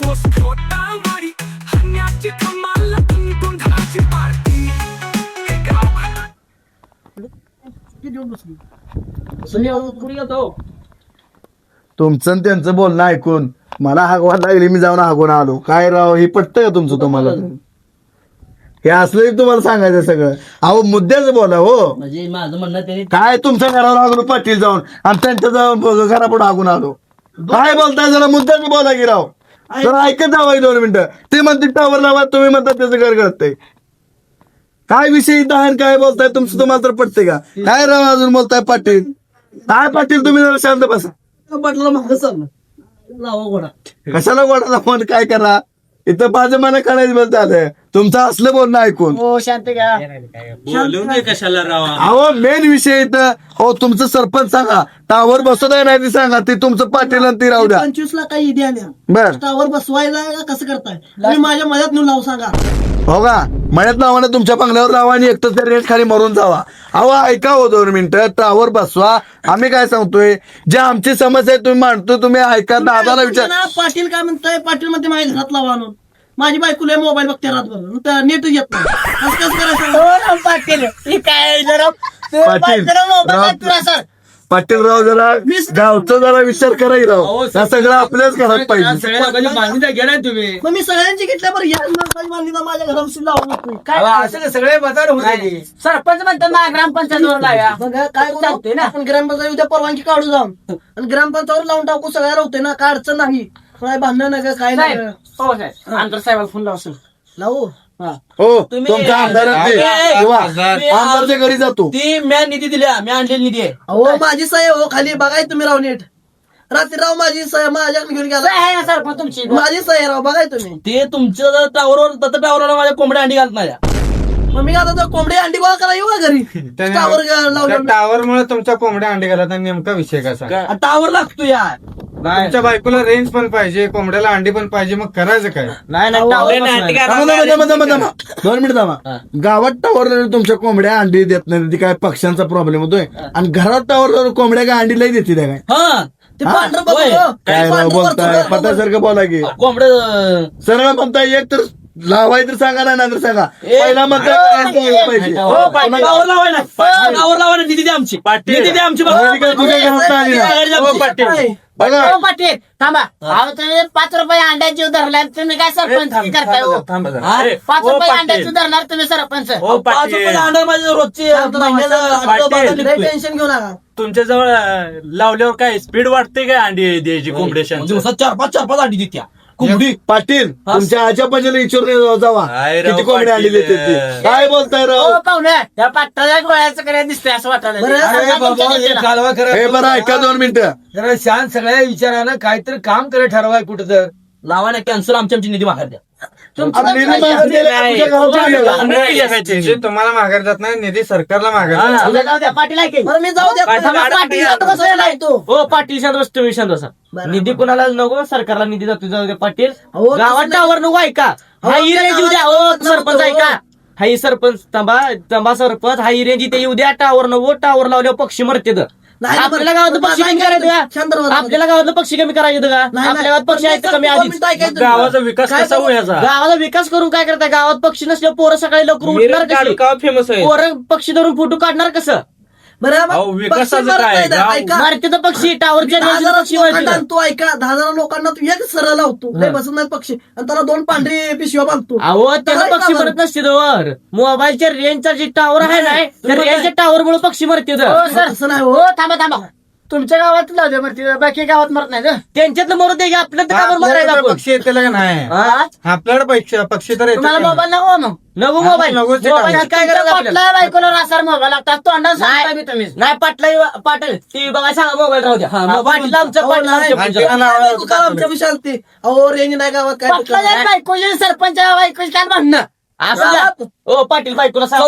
पोस खोटावारी हरण्याची कमाल गुंधळाची पार्टी. हे गाव तुमचं आणि त्यांचं बोलणं ऐकून मला हागवायला लागली मी जाऊन हागून आलो. काय राव हे पटतं का तुमचं तुम्हाला? हे असलं तुम्हाला सांगायचं सगळं. अहो मुद्द्याच बोला हो. म्हणजे माझं म्हणणं त्यांनी काय तुमच्या घरावर हागलो पाटील जाऊन आणि त्यांच्या जाऊन घरापुढे हागून आलो? काय बोलताय जरा मुद्द्याच बोला की राव. जरा ऐकत जावा एक दोन मिनिटं. ते म्हणते टावर लावा. तुम्ही म्हणता त्याचं घर घडतंय काय विषय आणि काय बोलताय? तुमचं तुम्हाला तर पटते का? काय राव अजून बोलताय पाटील? काय पाटील तुम्ही जरा शांत बसा. पाटला मागं चाललं. कशाला गोडा फोन? काय करा? इथं कळायचं बस झालंय तुमचं असलं बोलणं ऐकून. हो शांत घ्या. बोलून दे कशाला रावा अहो मेन विषय इथं हो तुमचं सरपंच सांगा. टावर बसत आहे नाही ते सांगा. ते तुमचं पाटील आणि ती राहू द्या. पंचवीस ला काही आल्या बर. टावर बसवायला कसं करताय? तुम्ही माझ्या मदत नेऊन लावू सांगा. हो का? मळ्यात नावानं तुमच्या बंगल्यावर लावा आणि एकटं त्या रेट खाली मरून जावा. अहो ऐका हो दोन मिनिटं. टावर बसवा. आम्ही काय सांगतोय? जे आमची समस्या आहे तुम्ही मांडतो तुम्ही ऐका. दादाला विचार. ना, पाटील काय म्हणताय? पाटील म्हणते माझ्या घरात लावा आणून माझी बायको लय मोबाईल बघते रातभर नेट येत नाही. असं कसं करायचं? पाटील. हे काय जरा? पाटील राव- पाटील राव जरा वीस- गावचं जरा विचार कराय राव. हा सगळं आपल्याच घरात पाहिजे. सगळ्या लोकांची मागणी तर घेणार तुम्ही. मग मी सगळ्यांची घेतल्यावर या माणसाची मागणी माझ्या घरापासून लावू नको. काय असं सगळे बाजार होते सरपंच म्हणतात ना ग्रामपंचायतवर लाव्या बघा काय? चालतंय ना. आपण ग्रामपंचायत उद्या परवानगी काढू जाऊन. आणि ग्रामपंचायतवर लावून टाकू सगळ्या होते ना काय अडचण नाही. काय भांडण नका काय नाही साहेब हो साहेब. आमदार साहेबाला फोन लावशील लावू? हो. तुम्ही- तुमच्या आमदारात ते. ए, ए, किंवा तुम्ही- आमदारच्या घरी जातो. ती म्या निधी दिल्या मी आणलेली निधी आहे. अहो माझी सही हो खाली बघाय तुम्ही राव नीट. रात्री राव माझी सही माझ्याकडे घेऊन काय गेला आहे ना सरपंच तुमची माझी सही राव बघाय तुम्ही. ते तुमच्या टावरवर तर टावरला माझ्या कोंबड्या अंडी घालत नाही. मग मी आता तो कोंबडी अंडी गोळा करा येऊ का घरी? टावर लावलं टावर मुळे तुमच्या कोंबड्या अंडे घालत आणि नेमका विषय कसा? टावर लागतो यार. तुमच्या बायकोला रेंज पण पाहिजे कोंबड्याला अंडी पण पाहिजे मग करायचं काय नाही नाही टावर थांबा, थांबा, थांबा, थांबा, थांबा. दोन मिनिट थांबा गावात टावर तुमच्या कोंबड्या अंडी देत नाही ती काय पक्ष्यांचा प्रॉब्लेम होतोय आणि घरात टावर कोंबड्या काय अंडी लई देते त्या काय हा ते पांढरं बघ होय. हो. काय राव पांढरं बोलताय वरचं बघ. पतासारखं बोला की कोंबड सरळ म्हणताय एक तर लावाय तर सांगा ना नंतर सांगा पहिला म्हणताय पाहिजे निधी द्या आमची निधी द्या आमची बघा. घरात आली ना? काय? बघा. हो पाटील. थांबा. अहो तुम्ही पाच रुपये अंड्याची धरलाय तुम्ही काय सरपंच करताय हो? हा? पाच ओ, रुपये पाटील. अंड्याची धरणार तुम्ही सरपंच. पाच पाटील. रुपये अंडा माझ्या रोजची महिन्याला आठ पाटील. बाजार लय निघतोय. टेन्शन घेऊ नका. तुमच्या जवळ लावल्यावर काय स्पीड वाटते काय अंडी द्यायची कोंबड्या दिवसात चार पाच चार पाच अंडी देत्या. कोंबडी पाटील तुमच्या आजच्या पंजाला विचारून जावा काय राव किती कोंबड्या पाटील. आणलेली ते काय बोलताय राव हो पाहुणे त्या पाट्टाच्या गोळ्याचं करायला दिसतंय असं वाटायला बरं. अरे बाबा. हे कालवा करा. हे बरं ऐका दोन मिनिटं जरा शांत सगळ्या विचारानं काहीतरी काम करे ठरवाय कुठं तर लावा ना कॅन्सल आमची आमची निधी माघार द्या निधी तुम्हाला माघार जात नाही निधी सरकारला माघार पाटील हो पाटील शांत बस तुम्ही शांत बसा. निधी कोणाला नको सरकारला निधी जातो जाऊ दे पाटील. अहो, गावात टावर नको ऐका. हा ही रेंज उद्या गावात हो सरपंच. ऐका. हा ही सरपंच तांबा तांबा सरपंच. हा ही रेंज इथे येऊ द्या. टावर नको टावर लावल्यावर पक्षी मरते नाही, आपल्याला बरं. गावातलं पक्षी कमी करायचं. आपल्याला गावातलं पक्षी कमी करायचं का? आपल्या गावात पक्षी आहेत का कमी तुम्ही. गावाचा विकास कसा करू? व्हायचा गावाचा विकास करून काय करताय? गावात पक्षी नसले पोरं सकाळी लवकर उठणार फेमस आहे पोरं पक्षी धरून फोटो काढणार कसं? बरं मग अहो, विकासाचं पक्षी काय? नाही ऐका. पक्षी दहा हजार लोकांना तू ऐका. दहा हजार लोकांना तू एक सरळ लावतो लय बसत नाही पक्षी. आणि त्याला दोन पांढरी पिशव्या बांधतो. अहो त्याला पक्षी मरत नसते वर. मोबाईलच्या रेंजचा जे टावर आहे ना त्या रेंजच्या टावर मुळे पक्षी मरते हो. सर. असं नाही हो हो थांबा थांबा. तुमच्या गावात लावू द्या मरती बाकी गावात मरत नाही गं. त्यांच्यातलं मरू दे की आपलं तर काबर मारायचं आपल्याकडे आपण पक्षी येते का नाही हा? आपल्याकडे पक्षी पक्षी तर तुम्हाला का नाही? मोबाईल नको मग नको मोबाईल नकोच ते मोबाईल टावर. काय करायचं आपल्याला पटला बायकोला रासार मोबाईल लागतात तोंडाला सांगता मी तुम्ही नाही पाटला पाटील ती बघा सांगा मोबाईल राहू द्या हा, पाटील आमचं अहो, पाटील नाही, आमचं. त्यांच्या नावावर आमच्या विशालती अहो रेंज नाही गावात काय पटला? बायकोचे सरपंच बायकोचे काय म्हणणं असं. ओ पाटील बायकोला सांगा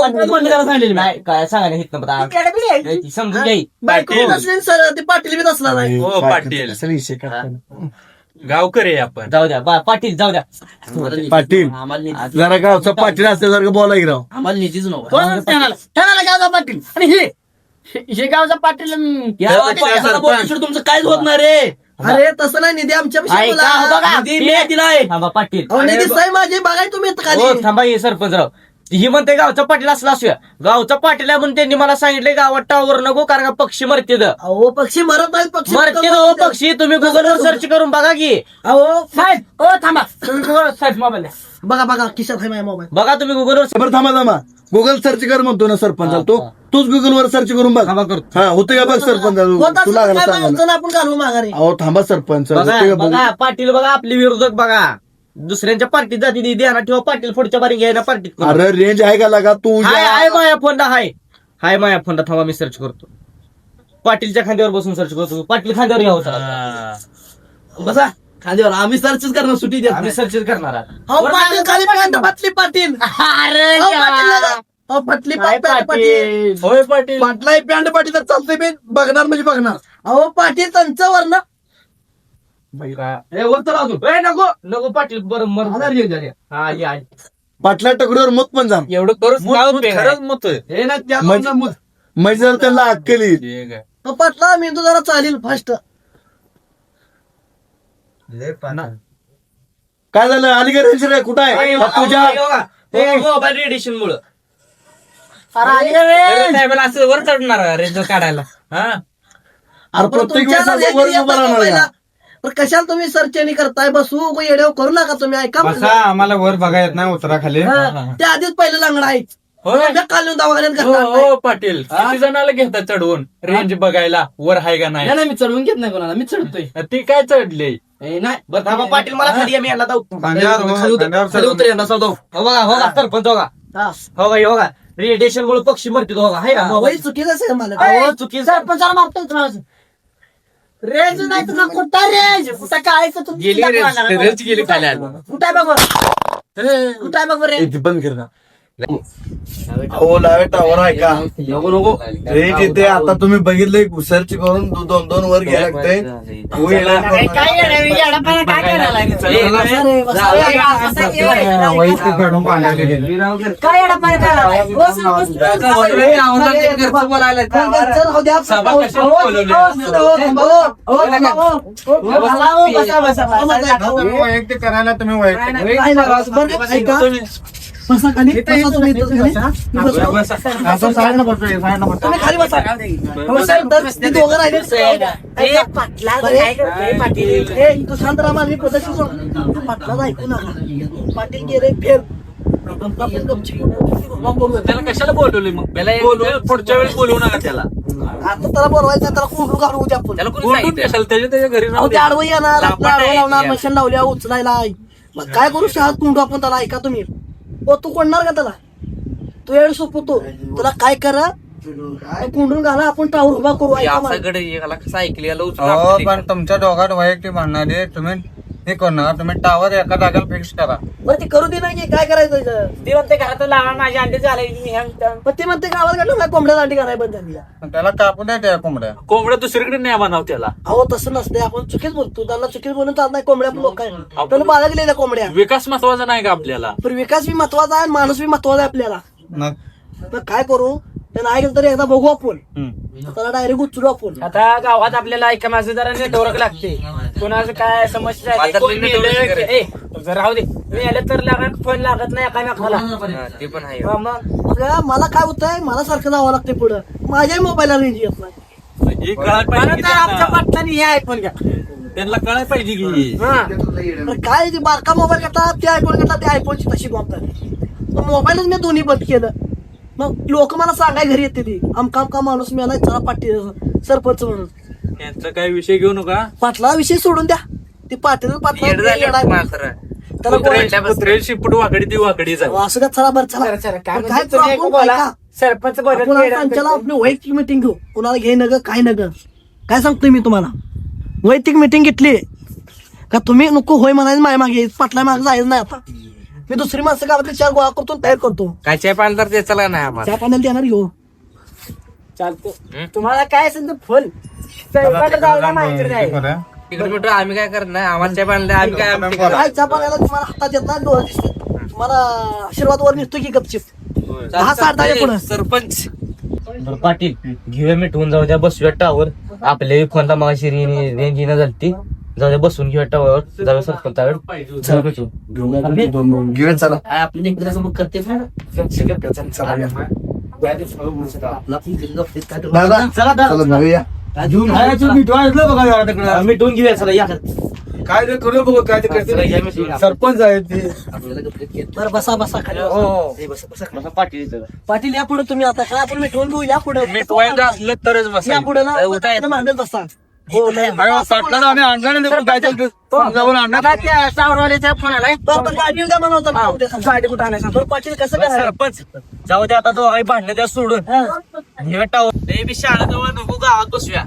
नाही काय सांगा नाही हित ती समजून घ्याई बायको पाटील. नसली सर ते पाटील बी नसला नाही. हो पाटील. गावकरी आहे आपण. जाऊ द्या पाटील जाऊ द्या. पाटील. जरा गावचा पाटील असल्यासारखं बोला की राव. आम्हाला निधीच ठाण्याला ठाण्याला गावचा पाटील. आणि हे हे- गावचा पाटील तुमचं काहीच होत नाही रे. अरे तसं नाही निधी आमच्या ऐका, हो बघा, निधी ते- मी दिलाय थांबा पाटील. निधी साहेब माझे बघाय तुम्ही हो खाली. थांबा हे सरपंचराव ही म्हणते गावचा पाटील असला असूया गावचा पाटील आहे म्हणून त्यांनी मला सांगितले गावात टावर नको कारण का पक्षी मरते अहो पक्षी मरत आहेत पक्षी मरते हो पक्षी. तुम्ही गुगलवर सर्च करून बघा की. अहो साहेब ओ थांबा. तुम्ही गुगल सर्च मोबाईल. बघा बघा आहे माझा मोबाईल बघा तुम्ही गुगलवर बरं थांबा थांबा. गुगल सर्च कर म्हणतो ना सरपंच तो तूच गुगल वर सर्च करून बघ. हा होते का बघ सरपंच? तुला सांगा आपण घालू माघारी? अहो थांबा सरपंच बघा होते का बघू बघा? पाटील बघा आपली विरोधक बघा. दुसऱ्यांच्या पार्टीत जाती ती ध्यानात ठेवा पाटील पुढच्या बारी घ्यायला पार्टीत करू. अरे रेंज आहे का लागा तू? हाय हाय माया फोनला हाय. हाय माया फोनला थांबा मी सर्च करतो. पाटीलच्या खांद्यावर बसून सर्च करतो. पाटील खांद्यावर घ्या होता हा. बसा. खालीवर आम्ही सर्चच करणार सुट्टी देत आम्ही नाही. सर्च करणार आहात. अहो पाटील खाली पाटील अरे अहो, पाटील. अहो पॅन्ट पाटील पाटील. होय पाटील. पॅन्ट पाटील तर चालतंय बे. बघणार म्हणजे बघणार. अहो पाटील त्यांचं वर्ण ए, वर तर अजून. ए, नको. नको पाटील. बरं मर. हा या पाटल्या टकडीवर मत पण जा एवढं करूच काय उपयोग आहे? खरंच मत आहे. हे ना त्या म्हणजे म्हणजे जर त्यांना अक्कल ठीक आहे. अहो, पाटला मी तो जरा चालेल फास्ट काय झालं? अलीकडे रे कुठं आहे? तुझ्या मोबाईल रेडिएशन मुळे. असं वर चढणार रेंज काढायला. हा? अरे प्रत्येक वेळेस असं वर उभं राहणार का? पण कशाला तुम्ही सर्चनी करताय? बसू येड्याव करू नका तुम्ही ऐका बसा. आम्हाला वर बघा येत नाही उतरा खाली हा, ते आधीच पहिलं लंगडा आहे. त्या कालून दवाखान्यात हो घातला हो पाटील. किती जणाला घेतात चढवून? रेंज बघायला वर आहे का नाही? नाही मी चढवून घेत नाही कोणाला. मी चढतोय. ती काय चढले? नाही बरं थांबा पाटील मला खाली या, मी यांना जाऊ. खांद्यावर हो, खाली उतर. खांद्यावर खाली उतर यांना जाऊ जाऊ. हो बघा हो बघा सरपंच हो बघा. हा. हो बघा हे बघा. रेडिएशन मुळे पक्षी मरतील हो बघा हाय का? चुकीचं आहे मला. चुकीचं सरपंचाला मारतोय तुला रेंज नाही तुला कुठं रेंज कुठं काय गेली दाखवा रेंज लागला. रेंज गेली खाली आली. कुठं आहे बघ? बरं. कुठं आहे बघ बरं रेंज बंद कर ना. हो लावे टावर आहे का? नको नको. रेंज येते आता तुम्ही बघितलंय सर्च करून दोन दोन वर हो, येडंपणा काय करायला हो हो, हो? हो, हो, हो, हो, हो, हो. हो. तुम्ही वैयक्तिक करायला तुम्ही. बसा खाली. बसा तुम्ही इथंच खाली. बसा. असं साईडनं बसतो साईडनं बसतो तुम्ही खाली बसा. बसा, तर ते दोघं राहिले. ए, पाटला, काय करतोय? पाटील? शांत पद्धती पाटलाच ऐकू नका. पाटील गेले. त्याला कशाला बोलवले मग? बोलवलं पुढच्या वेळेस बोलवू नका त्याला. आता त्याला बोलवायचं त्याला कोंडू काढू उद्या आपण. त्याला कोणी त्याच्या त्याच्या घरी अहो राहू ते दे. आडवं येणार. आपलं लापाटा आडवं आहे. लावणार मशीन लावल्या उचलायला. मग काय करू? शाळेत कुंडू आपण त्याला ऐका तुम्ही. ओ तू कोणणार का त्याला? तू येड सोपवतो. तुला काय करा कुंडून घाला आपण टावर उभा करू ऐका मला. हो पण तुमच्या दोघात वैयक्तिक भांडणारे तुम्ही हे करणार तुम्ही टावर एका जागेला फिक्स करा. बरं ते करू दे नाही काय करायचं? ती म्हणते घरात लावा माझी अंडे झाले पण ते म्हणते गावात घडलं नाही कोंबड्या दांडी करायला बंद झाली. पण त्याला कापू द्या त्या कोंबड्या. कोंबड्या दुसरीकडे नाही म्हणाव त्याला. अहो तसं नसते आपण चुकीच बोलतो त्याला चुकीच बोलून चालत नाही कोंबड्या लोक आहे त्याला बाळगलेल्या कोंबड्या. विकास महत्त्वाचा नाही का आपल्याला? पण विकास बी महत्त्वाचा आहे आणि माणूस बी महत्त्वाचा आहे आपल्याला. मग? तर काय करू? त्याला ऐकलं तरी एकदा बघू आपण. त्याला डायरेक्ट उचलू आपण. आता गावात आपल्याला ऐका माझं जरा नेटवर्क लागते. कोणाचं काय समस्या आहे ते कोण मेलं- ए, तुझं राहू दे. मेलं तर लागत फोन लागत नाही एकामेकाला. ते पण आहे. मग? मला काय होतंय मला सारखं जावं लागते पुढं. माझ्याही मोबाईलला रेंज येत नाही. हे कळायला पाहिजे म्हणून की तर आमच्या त्यांना. हे ऐकून घ्या. त्यांना कळायला पाहिजे की हा. काय ते बारका मोबाईल घेतला ते आयफोन घेतला ते आयफोनची तशी जबाबदारी. मोबाईलच मी दोन्ही बंद केलं. मग लोक मला सांगाय घरी येते ती आमका आमका माणूस मिळाला चला पाटील सरपंच म्हणून. त्यांचा काही विषय घेऊ नका. पाटला विषय सोडून द्या. ते पाटील पाटला येडा आहे. त्याला बोलायचं. कुत्रे शिपट वाकडी ती वाकडी जाईल अहो, असं का चला बरं चला. चला, चला, काय पण म्हणते काय तुम्ही आपण बोला. ऐका. सरपंच बोलत आपण नाही, आज त्यांच्याला आपली वैयक्तिक मिटिंग घेऊ. कुणाला घे नग काय नग? काय सांगतोय मी तुम्हाला? वैयक्तिक मिटिंग घेतली. का तुम्ही नको होय म्हणायचं माझ्या मागे. पाटला मागे जायचं नाही आता. मी दुसरी माणसं गावातली चार गोळा करतो आणि तयार करतो. काय चाय पाणी तर ते चला नाही आम्हाला. चहा पाण्याला देणार घेऊ चालतो तुम्हाला काय असेल तर फोन स्वयंपाक जायला माहिती नाही. किलोमीटर आम्ही काय करत नाही आम्हाला चाय पाणी आम्ही काय आम्ही काय चहा पाण्याला तुम्हाला हातात येत नाही डोळा दिसते. तुम्हाला आशीर्वाद वर निघतो की गपचिप? दहा साठ दहा पुढे. सरपंच. बरं, पाटील घेऊया मिटवून जाऊ द्या बसूया टावर आपल्या फोनला मगाशी रेंज रेंज येणं झाली जाऊ दे बसून घेऊया टावर जाऊया सरपंचाकडे चला भेटू. घेऊया चला. आपली नेकलेसमोर करते ना दादा चला जाऊया. मिटवून घेऊया चला या. काय ते करू बघू काय ते चला, या मिटवून. सरपंच आहे ते. बरं बसा बसा खाली हो. बसा. बसा, बसा खाली. बसा पाटील. पाटील या पुढे तुम्ही आता काय आपण मिटवून घेऊ या पुढे. मिटवायचं असलं तरच या बसायचं पुढे ना. मांडत बसा हो सावरवाल्याचा फोन आलाय. म्हणत होता. गाडी कुठं आणायचा? पाटील कसं काय सरपंच जाऊ दे आता दोघाही भांडणं त्या सोडून. हा. हे ते बी शाळेजवळ नको गावात बसूया.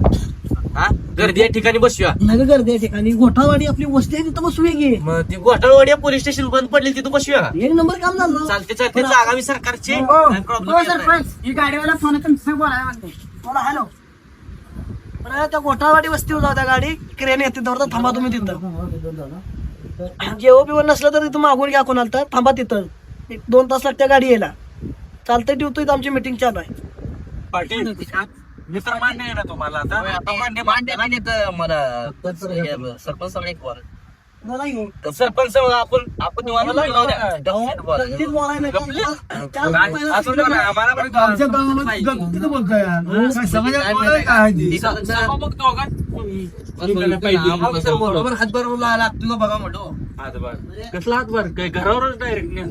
हा? गर्दी या ठिकाणी बसूया. नगर गर्दी या ठिकाणी. गोठावाडी आपली वस्ती आहे तिथं बसूया की. मग ती घोटाळवाडी पोलीस स्टेशन बंद पडली तिथं बसूया एक नंबर काम झालं. चालते चालते. जागा मी सरकारची. हो. नाही. ही गाडीवाला फोन बोलायला म्हणते बरं त्या गोठावाडी वस्तीवर जाऊ त्या गाडी क्रेन येते तर थांबा तुम्ही तिथं जेव्हा बिवं नसलं तर तिथं मागून घ्या कोणाला तर थांबा तिथं एक दोन तास लागते गाडी यायला चालतंय ठेवतो इथं आमची मिटिंग चालू आहे पाटील मित्र मान्य आहे ना तुम्हाला आता सरपंच मला सरपंच आपण आपण निवांत बोलावं द्या. गल्लीत बोलायला. नाही. चार महिना- असं नका, आम्हाला पण आमच्या गावामध्ये गमतीनं बोलताय यार. काय समाजात बोलायला काय आहे ते? बरोबर हातभर लागतो. बघा म्हणतो. कसला हात बर काय घरावरच डायरेक्ट नाही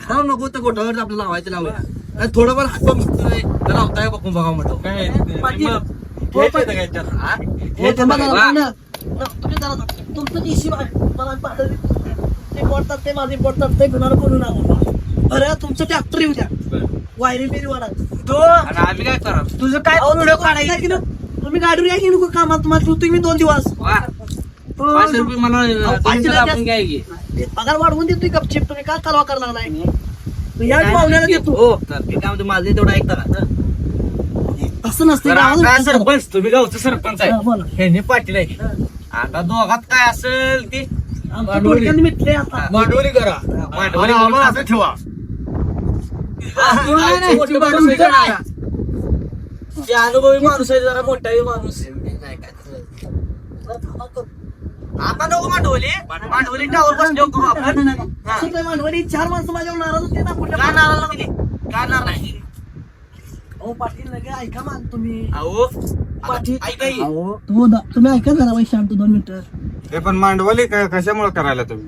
खराब नको तर गोठावर आपल्याला लावायचं लावूया थोडंफार हातभर लावताय बघून बघा म्हणतो. काय हा? हे. तुम्ही जरा. तुमचं मला. ते बोलतात ते माझे बोलतात ते नका बरं तुमचं ट्रॅक्टर येऊ द्या वायरिंग बिरी वाढा तो आणि आम्ही काय करा तुझं काय व्हिडिओ काढायचा की ना तुम्ही गाडीवर या की नको कामात तुम्हाला मी दोन दिवस की. पगार वाढवून देतोय गपचिप. तुम्ही का कालवा करायला लागलाय? या पाहुण्याला देतो. हो काय म्हणते माझं तेवढं ऐकता का असं नसतं सरपंच तुम्ही गावचं सरपंच हा, आहे. हे पाटील आहे. आता दोघात काय असेल ते? आमचं डोक्यात मिटले आता. मांडवली करा. मांडवली आणि आम्हाला असं ठेवा. मोठं? ते अनुभवी माणूस आहे जरा मोठाही माणूस आता नको मांडवली मांडवली टावर बसले करू आपण. काय मानवाडी चार माणसं माझ्यावर नाराज होते ना कुठल्या का नाराज नाही? का नाराज नाही? हो पाटील लगे ऐका मान तुम्ही. अहो ऐका ही. दा- तुम्ही ऐका जरा शांत दोन मिनिटं. हे पण मांडवली काय कशामुळे करायला तुम्ही?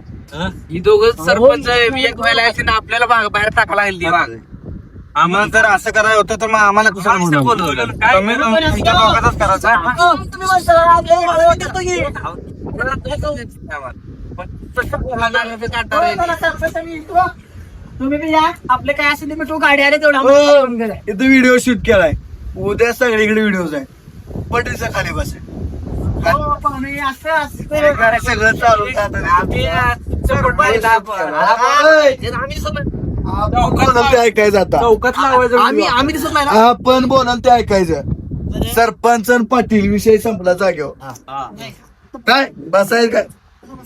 ही? दोघं सरपंच आहे मी एक व्हायला आहे, आपल्याला बाहेर टाकायला बाग आम्हाला जर असं करायचं होतं तर मग आम्हाला कुठं आम्ही तर बोलवलं. तुम्ही तुमच्या दोघांचाच करायचं हो, तुम्ही माणसाला आपल्याला भाडं वाटतं की? हो, जरा सरपंचानी इकडं. तुम्ही बी या. आपले काय असेल ते गाडी आले तेवढं हो. इथं व्हिडिओ शूट केलाय. उद्या सगळीकडे व्हिडिओ आहे पटरीच्या खाली बस. हो, पाहुणे, असं असं सगळं चालू बोलाल ते ऐकायचं आता. चौकात लावायचं आम्ही आम्ही दिसत नाही ना? आपण बोलाल ते ऐकायचं. सरपंच आणि पाटील विषय संपला जागेवर. काय? बसायचं काय?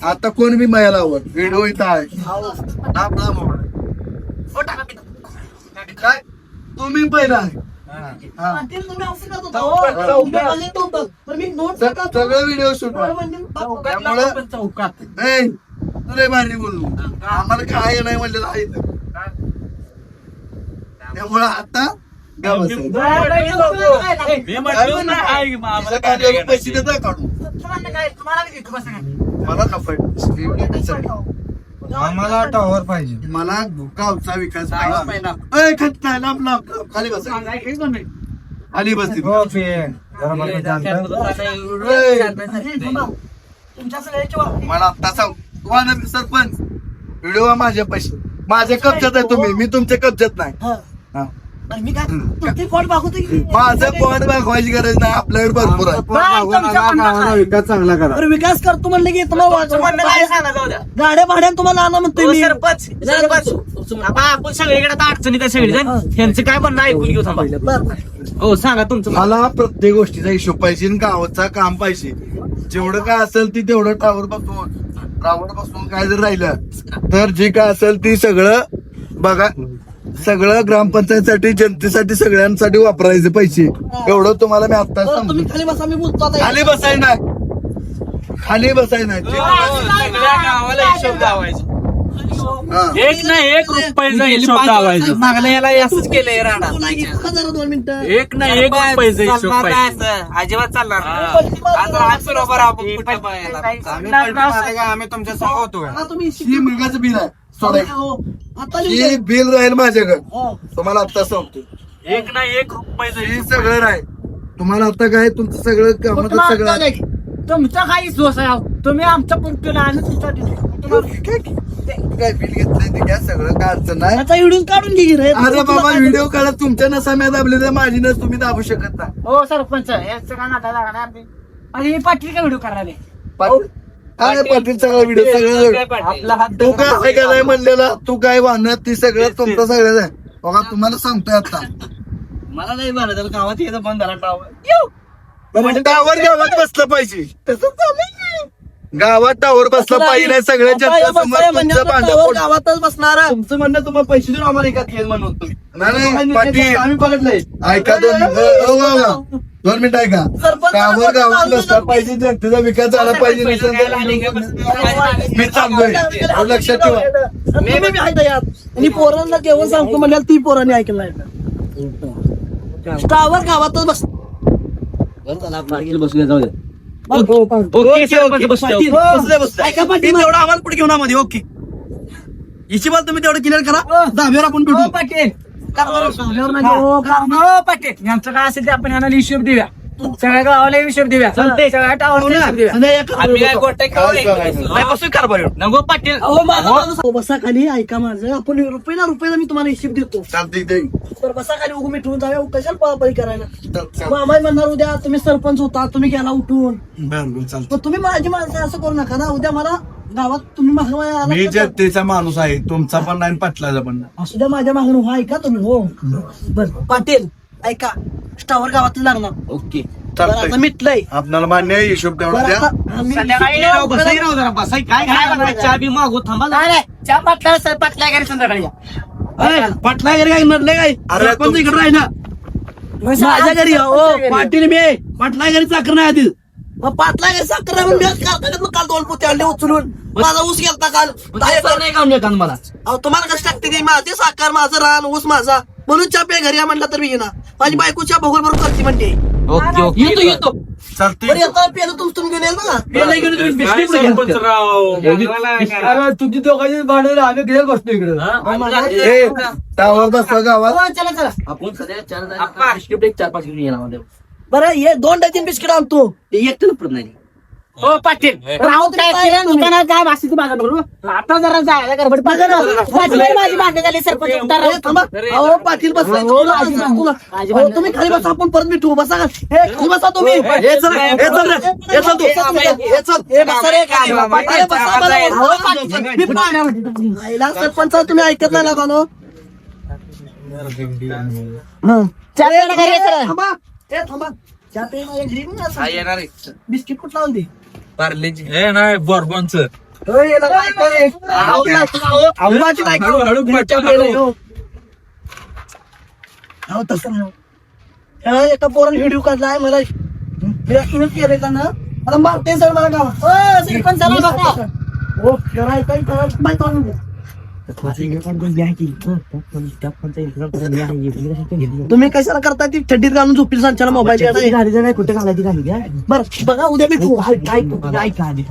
आता कोण बी माया लावत व्हिडिओ इथं आहे. लांब लांब उभा. काय? तुम्ही पहिला आहे. हा. सगळं व्हिडिओ शूट त्यामुळे चौकात तुला भारी बोललो आम्हाला काय नाही म्हणलेलं आहे. त्यामुळे आता पैसे देता काढू. मला नको आम्हाला टॉवर पाहिजे. मला गावचा विकास पाहिजे. ए, खाली नाही, लांब लांब. लांब. खाली बस. खाली बस तिथे. हो, पे. जरा मला आता. सांग. सरपंच. व्हिडिओ माझ्या पैसे. माझ्या कब्जात आहे तुम्ही. मी तुमच्या कब्जात नाही. हा. हा. बरं, मी काय तुमची पोट दाखवतो की माझं पॉईंट दाखवायची गरज नाही आपल्याकडे भरपूर आहे. गावाला विकास चांगला करा. बरं, विकास करतो म्हणलं की तुम्हाला म्हणणं काय सांगा जाऊ द्या. गाड्या भाड्यानं तुम्हाला आणा म्हणतोय हो, मी. सरपंच सरपंच. आता आपण सगळीकडे आता अडचणीत आहे काय म्हणणं ऐकून घेऊ थांबा. बरं. हो सांगा तुमचं म्हणणं. मला प्रत्येक गोष्टीचा हिशोब पाहिजे आणि गावाचा काम पाहिजे. जेवढं काय असेल ती तेवढं टावर बसून टावर बसून काय जर राहिलं तर जे काय असेल ती सगळं बघा. सगळं ग्रामपंचायतसाठी जनतेसाठी सगळ्यांसाठी वापरायचे पैसे. एवढं तुम्हाला मी आता बरं, तुम्ही सांगतो. खाली बसा मी बोलतो आता. खाली बसाय नाही. खाली बसायचं नाही. सगळ्या गावाला हिशोब लावायचा हा. एक ना एक रुपयाचा हिशोब लावायचा मागला याला असंच केलंय राणा जरा दोन मिनिटं. एक ना एक रुपयाचा हिशोब पाहिजे अजिबात चालणार आज आज बरोबर आपण कुठं पाहायला आम्ही तुमच्या संग होतो. आता तुम्ही ही मृगाचं बिल आहे. सोडायचं हो. हे. बिल राहील माझ्याकडे. हो. तुम्हाला आता सांगतो. एक ना एक रुपयाचा हे हिशोब सगळं राहील तुम्हाला आता काय तुमचं सगळं कामाचं तुम्हाला सगळं. तुमचा काही दोष आहे अहो. तुम्ही आमच्या पुरतीला आणि तुमच्या काय बिल घेतलंय ते? घ्या सगळं काय अडचण नाही. आता व्हिडिओ काढून घे रे. अरे बाबा व्हिडिओ काढत तुमच्या नसा मी दाबले तर माझी नस तुम्ही दाबू शकत नाही. हो सरपंच. याचं का नाटा लागणार? ते हे पाटील का व्हिडिओ करायला पाटील- काय पाटील? सगळा व्हिडिओ सगळं आपला हात तू काय ऐका नाही म्हणलेला? तू काय वाहन ती सगळं तुमचं सगळं आहे. बघा तुम्हाला सांगतोय आता. मला नाही म्हणत तर गावात यायचं बंद झाला टावर म्हणजे टावर गावात बसलं पाहिजे. तसंच. गावात टावर बसलं पाहिजे नाही सगळ्या आता या जनता समोर बसाया म्हणजे तुमचं आता भांडण टावर फोड- गावातच बसणार. तुमचं म्हणणं तुम्हाला पैसे देऊन आम्हाला एका केस म्हणून. तुम्ही नाही, नाही, पाटील. आम्ही बघितलंय. ऐका दोन. दोन मिनिटं ऐका. सरपंच टावर गावात बसला पाहिजे जनतेचा विकास झाला पाहिजे नसेल मी हो, लक्षात ठेवा. आहे का आणि पोरांना जेवण सांगतो म्हणल्यावर ती पोरांनी ऐकलं नाही. टावर गावातच बस बसूया जाऊ दे ओके, ओके सरपंच बसले बसले, बसले. ऐका पाटील. तेवढं आम्हाला पुढे घेऊन मध्ये ओके. हिशोबात तुम्ही तेवढं क्लिअर करा. दहावीवर आपण भेटू. पाटील. का- पाटील यांचं काय असेल ते आपण यांना हिशोब देऊया. सगळ्या गावाला हिशोब देऊया. चालतंय. सगळ्या हिशोब देऊया. पाटील. हो, बसा खाली ऐका माझं. आपण रुपये ना रुपयाला मी तुम्हाला हिशोब देतो. तर बसा खाली जाऊया. कशाला पळापळी करायला. मामा म्हणणार उद्या तुम्ही सरपंच होता. तुम्ही गेला उठून. तुम्ही माझी माणसं असं करू नका ना. उद्या मला गावात तुम्ही मी तर- जनतेचा माणूस आहे तुमचा पण नाही पाटलाचा पण नाही. असू द्या माझ्या मागणं हो ऐका तुम्ही? हो. बर. पाटील ऐका स्टावर गावात लागणार ओके. बरं, आता चालतंय. मिटलंय. आपल्याला मान्य आहे हिशोब तेवढा बरं, द्या. आता आम्ही- संध्याकाळी राव, बसाई राव जरा, बसाई. काय काय चहा बी मागू थांबा जरा. नाही नाही, चहा पाटला सर पाटला घरी संध्याकाळी या. अरे, पाटला घरी काय नडले काय? अरे, सरपंच तुम- इकडे राहिला. माझ्या घरी हो पाटील मी पाटला घरी चाकर नाही आधी. मग पाटला साखर आहे म्हणून मी काल काल- काल दोन पोते आणले उचलून. माझा ऊस गेलता काल. नाही काम देतात मला. अहो तुम्हाला कसं टाकते ते. माझे साखर माझं रान ऊस माझा. म्हणून चहा पे घरी या म्हणला तर मी येणार माझी बायको चहा भगोल बरोबर करते म्हणते. Okay okay. येतो येतो. बरं चालतंय येताना पेलं तुमचं तुम्ही घेऊन येईल बघा. पेला घेऊन तुम्ही काय बिस्किट पुढे सरपंच घ्या. राव अरे तुमची दोघांची भांडण आम्ही बसतो इकडे. ए, टावर बसला गावात हो, चला चला. आपण सध्या चार बिस्किट एक चार पाच घेऊन येणार बरं हे दोन डझन बिस्किट आणतो. ते एकट्याला पडत नाही. हो पाटील राहू काय केलं दुकानात काय तू आता जरा जायला गडबड बघा ना पाटील माझी मागणी झाली सरपंच उतारा. अहो पाटील हो. तुला- अजिबात. अहो, तुम्ही खाली बसा आपण परत मिठू बसा का हे, खाली बसा तुम्ही हे चल रे, हे चल रे, हे चल तू. हे चल हे बसा रे खाली. पाटील, बसा मला. अहो, पाटील, मी पाण्यामध्ये. आईला सरपंच तुम्ही ऐकत नाही ना घरी. थांबा थांबा चहा. बिस्किट कुठला हे नाही बॉर्बनच येऊ. अहो, तसं नाही. ह्या एका पोराने व्हिडिओ काढलाय मला केलेला ना मला मारते सर मला गावात. हो, सरपंच चला बघा. हो जरा ऐका इथं बायको आणून दे. तुम्ही कशाला करता ती थंडीत घालून झोपील सांच्याला मोबाईल कुठे घालायची घालू द्या बरं बघा उद्या काय ऐका आधी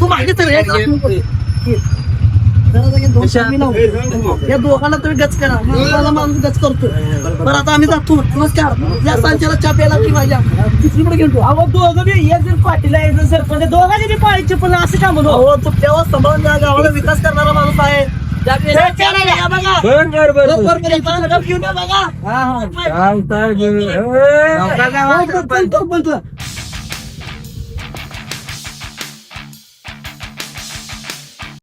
तू मागे तर या दोघांना तुम्ही गच करा. मला माणूस गच करतो बरं आता आम्ही जातो. नमस्कार. या सांच्याला प्यायला की माझ्या तिसरीकडे घेतो अहो दोघं बी एक जण पाटील आहे एक जण सरपंच दोघांची बी पाळीची पण असं का म्हणू? अहो चुकत्यावर सांभाळून जा? गावाला विकास करणारा माणूस आहे. या बघा.